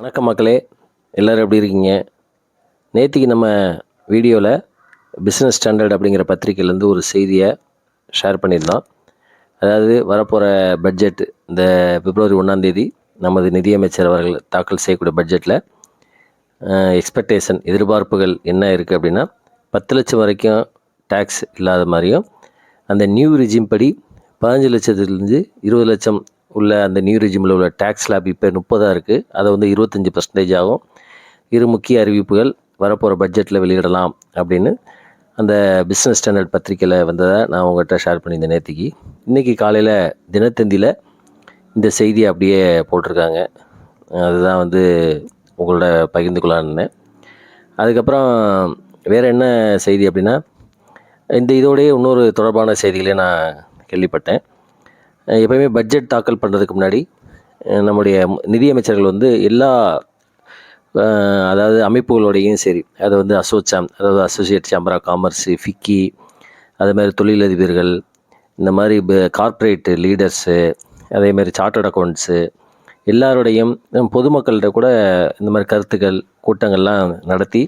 வணக்கம் மக்களே எல்லோரும் எப்படி இருக்கீங்க? நேற்றுக்கு நம்ம வீடியோவில் பிஸ்னஸ் ஸ்டாண்டர்ட் அப்படிங்கிற பத்திரிக்கையிலேருந்து ஒரு செய்தியை ஷேர் பண்ணியிருந்தோம். அதாவது வரப்போகிற பட்ஜெட் இந்த பிப்ரவரி ஒன்றாந்தேதி நமது நிதியமைச்சர் அவர்கள் தாக்கல் செய்யக்கூடிய பட்ஜெட்டில் எக்ஸ்பெக்டேஷன் எதிர்பார்ப்புகள் என்ன இருக்குது அப்படின்னா பத்து லட்சம் வரைக்கும் டேக்ஸ் இல்லாத மாதிரியும் அந்த நியூ ரிஜிம் படி பதினஞ்சு லட்சத்துலேருந்து இருபது லட்சம் உள்ள அந்த நியூ ரெஜிமில் உள்ள டேக்ஸ் ஸ்லாப் இப்போ முப்பதாக இருக்குது அதை வந்து இருபத்தஞ்சி பர்சன்டேஜ் ஆகும். இரு முக்கிய அறிவிப்புகள் வரப்போகிற பட்ஜெட்டில் வெளியிடலாம் அப்படின்னு அந்த பிஸ்னஸ் ஸ்டாண்டர்ட் பத்திரிக்கையில் வந்ததை நான் உங்கள்கிட்ட ஷேர் பண்ணியிருந்தேன் நேற்றுக்கு இன்றைக்கி காலையில் தினத்தந்தியில் இந்த செய்தியை அப்படியே போட்டிருக்காங்க. அதுதான் வந்து உங்களோட பகிர்ந்து கொள்ளான்னு அதுக்கப்புறம் வேறு என்ன செய்தி அப்படின்னா இந்த இதோடய இன்னொரு தொடர்பான செய்திகளே நான் கேள்விப்பட்டேன். எப்பயுமே பட்ஜெட் தாக்கல் பண்ணுறதுக்கு முன்னாடி நம்முடைய நிதியமைச்சர்கள் வந்து எல்லா அதாவது அமைப்புகளோடையும் சரி அது வந்து அசோச்சாம் அதாவது associate chamber of commerce FICCI அதே மாதிரி தொழிலதிபர்கள் இந்த மாதிரி கார்ப்பரேட்டு லீடர்ஸு அதே மாதிரி சார்ட்டர்ட் அக்கௌண்ட்ஸு எல்லாரோடையும் பொதுமக்கள்கிட்ட கூட இந்த மாதிரி கருத்துக்கள் கூட்டங்கள்லாம் நடத்தி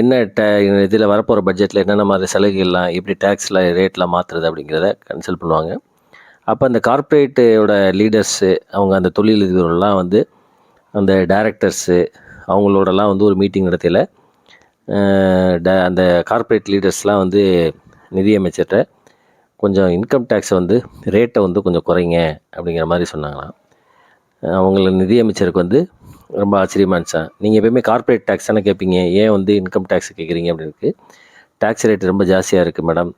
என்ன ட இதில் வரப்போகிற பட்ஜெட்டில் என்னென்ன மாதிரி சலுகைகள்லாம் எப்படி டேக்ஸில் ரேட்லாம் மாற்றுறது அப்படிங்கிறத கன்சல்ட் பண்ணுவாங்க. அப்போ அந்த கார்ப்பரேட்டோட லீடர்ஸு அவங்க அந்த தொழிலதிபர்கள்லாம் வந்து அந்த டேரக்டர்ஸு அவங்களோடலாம் வந்து ஒரு மீட்டிங் நடத்தையில். ட அந்த கார்ப்பரேட் லீடர்ஸ்லாம் வந்து நிதியமைச்சர்கிட்ட கொஞ்சம் இன்கம் டேக்ஸை வந்து ரேட்டை வந்து கொஞ்சம் குறைங்க அப்படிங்கிற மாதிரி சொன்னாங்களாம். அவங்கள நிதியமைச்சருக்கு வந்து ரொம்ப ஆச்சரியமாக இருந்துச்சான் நீங்கள் எப்பயுமே கார்ப்பரேட் டேக்ஸ் தானே கேட்பீங்க ஏன் வந்து இன்கம் டேக்ஸ் கேட்குறீங்க அப்படின்னு டேக்ஸ் ரேட் ரொம்ப ஜாஸ்தியாக இருக்குது மேடம்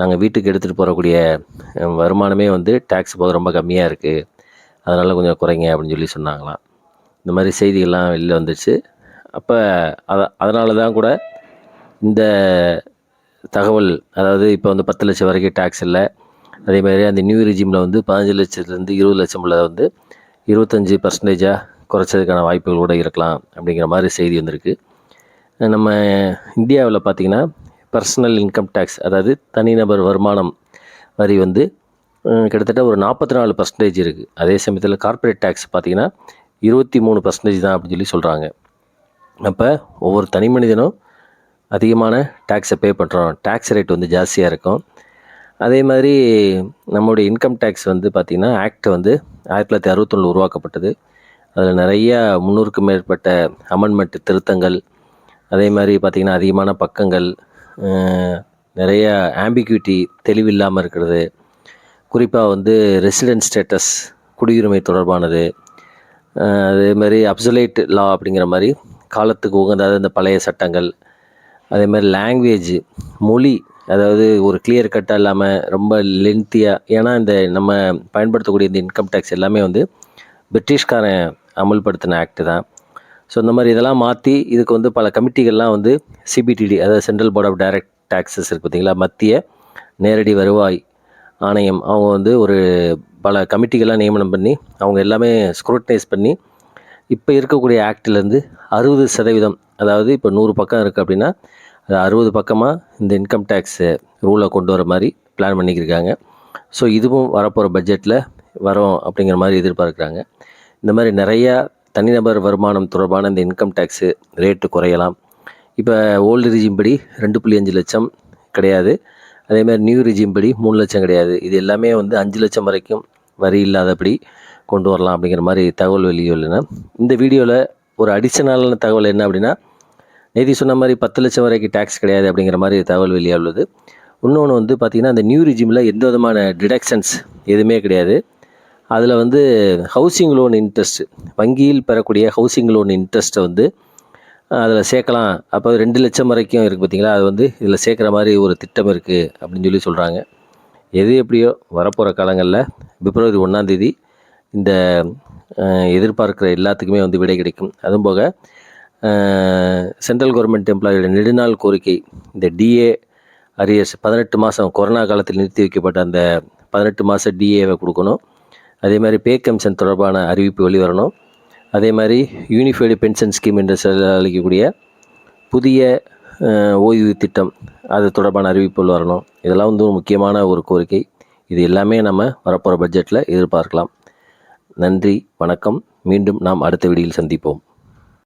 நாங்கள் வீட்டுக்கு எடுத்துகிட்டு போகக்கூடிய வருமானமே வந்து டேக்ஸ் போக ரொம்ப கம்மியாக இருக்குது அதனால் கொஞ்சம் குறைங்க அப்படின்னு சொல்லி சொன்னாங்களாம். இந்த மாதிரி செய்திகள்லாம் வெளியில் வந்துச்சு. அப்போ அதை அதனால தான் கூட இந்த தகவல் அதாவது இப்போ வந்து பத்து லட்சம் வரைக்கும் டேக்ஸ் இல்லை. அதே மாதிரி அந்த நியூ ரிஜிமில் வந்து பதினஞ்சு லட்சத்துலேருந்து இருபது லட்சம் உள்ளதை வந்து இருபத்தஞ்சி பர்சன்டேஜாக குறைச்சதுக்கான வாய்ப்புகள் கூட இருக்கலாம் அப்படிங்கிற மாதிரி செய்தி வந்திருக்கு. நம்ம இந்தியாவில் பார்த்திங்கன்னா பர்சனல் இன்கம் டேக்ஸ் அதாவது தனிநபர் வருமானம் வரி வந்து கிட்டத்தட்ட ஒரு நாற்பத்தி நாலு பர்சன்டேஜ் இருக்குது அதே சமயத்தில் கார்ப்பரேட் டேக்ஸ் பார்த்திங்கன்னா இருபத்தி மூணு பர்சன்டேஜ் தான் அப்படின்னு சொல்லி சொல்கிறாங்க அப்போ ஒவ்வொரு தனி மனிதனும் அதிகமான டேக்ஸை பே பண்ணுறோம் டேக்ஸ் ரேட் வந்து ஜாஸ்தியாக இருக்கும். அதே மாதிரி நம்மளுடைய இன்கம் டேக்ஸ் வந்து பார்த்திங்கன்னா ஆக்ட் வந்து ஆயிரத்தி தொள்ளாயிரத்தி அறுபத்தொன்று உருவாக்கப்பட்டது. அதில் நிறையா முந்நூறுக்கும் மேற்பட்ட அமெண்ட்மெண்ட் திருத்தங்கள் அதே மாதிரி பார்த்திங்கன்னா அதிகமான பக்கங்கள் நிறைய ஆம்பிக்யூட்டி தெளிவில்லாமல் இருக்கிறது. குறிப்பாக வந்து ரெசிடென்ட் ஸ்டேட்டஸ் குடியுரிமை தொடர்பானது அதேமாதிரி அதே மாதிரி அப்சலேட் லா அப்படிங்கிற மாதிரி காலத்துக்கு உகந்த இந்த பழைய சட்டங்கள் அதே மாதிரி லாங்குவேஜ் மொழி அதாவது ஒரு கிளியர் கட்டாக இல்லாமல் ரொம்ப லென்த்தியாக ஏன்னா இந்த நம்ம பயன்படுத்தக்கூடிய இந்த இன்கம் டேக்ஸ் எல்லாமே வந்து பிரிட்டிஷ்காரன் அமல்படுத்தின ஆக்ட் தான். ஸோ இந்த மாதிரி இதெல்லாம் மாற்றி இதுக்கு வந்து பல கமிட்டிகள்லாம் வந்து சிபிடிடி அதாவது central board of direct taxes இருக்குது பார்த்தீங்களா? மத்திய நேரடி வருவாய் ஆணையம். அவங்க வந்து ஒரு பல கமிட்டிகள்லாம் நியமனம் பண்ணி அவங்க எல்லாமே ஸ்க்ரூட்டனைஸ் பண்ணி இப்போ இருக்கக்கூடிய ஆக்டிலேருந்து அறுபது சதவீதம் அதாவது இப்போ நூறு பக்கம் இருக்குது அப்படின்னா அது அறுபது பக்கமாக இந்த இன்கம் டேக்ஸு ரூலை கொண்டு வர மாதிரி பிளான் பண்ணிக்கிருக்காங்க. ஸோ இதுவும் வரப்போகிற பட்ஜெட்டில் வரும் அப்படிங்கிற மாதிரி எதிர்பார்க்குறாங்க. இந்த மாதிரி நிறையா தனிநபர் வருமானம் தொடர்பான இந்த இன்கம் டேக்ஸு ரேட்டு குறையலாம். இப்போ ஓல்டு ரிஜிம் படி ரெண்டு புள்ளி அஞ்சு லட்சம் கிடையாது. அதேமாதிரி நியூ ரிஜிம் படி மூணு லட்சம் கிடையாது. இது எல்லாமே வந்து அஞ்சு லட்சம் வரைக்கும் வரி இல்லாதபடி கொண்டு வரலாம் அப்படிங்கிற மாதிரி தகவல் வெளியுள்ளன இந்த வீடியோவில் ஒரு அடிஷனலான தகவல் என்ன அப்படின்னா நேதி சொன்ன மாதிரி பத்து லட்சம் வரைக்கும் டேக்ஸ் கிடையாது அப்படிங்கிற மாதிரி தகவல் வெளியாக உள்ளது. இன்னொன்று வந்து பார்த்திங்கன்னா அந்த நியூ ரிஜிமில் எந்த விதமான டிடக்ஷன்ஸ் எதுவுமே கிடையாது. அதில் வந்து ஹவுசிங் லோன் இன்ட்ரெஸ்ட் வங்கியில் பெறக்கூடிய ஹவுசிங் லோன் இன்ட்ரெஸ்ட்டை வந்து அதில் சேர்க்கலாம். அப்போ ரெண்டு லட்சம் வரைக்கும் இருக்குது பார்த்தீங்களா அது வந்து இதில் சேர்க்குற மாதிரி ஒரு திட்டம் இருக்குது அப்படின்னு சொல்லி சொல்கிறாங்க எது எப்படியோ வரப்போகிற காலங்களில் பிப்ரவரி ஒன்றாந்தேதி இந்த எதிர்பார்க்குற எல்லாத்துக்குமே வந்து விடை கிடைக்கும். அதுவும் போக சென்ட்ரல் கவர்மெண்ட் எம்ப்ளாயோட நெடுநாள் கோரிக்கை இந்த டிஏ அரியர்ஸ் பதினெட்டு மாதம் கொரோனா காலத்தில் நிறுத்தி வைக்கப்பட்ட அந்த பதினெட்டு மாத டிஏவை கொடுக்கணும். அதே மாதிரி பே கமிஷன் தொடர்பான அறிவிப்பு வெளிவரணும். அதே மாதிரி யூனிஃபைடு பென்ஷன் ஸ்கீம் என்று அழைக்கக்கூடிய புதிய ஓய்வு திட்டம் அது தொடர்பான அறிவிப்புகள் வரணும் இதெல்லாம் வந்து ஒரு முக்கியமான ஒரு கோரிக்கை. இது எல்லாமே நம்ம வரப்போகிற பட்ஜெட்டில் எதிர்பார்க்கலாம். நன்றி வணக்கம். மீண்டும் நாம் அடுத்த வீடியில் சந்திப்போம்.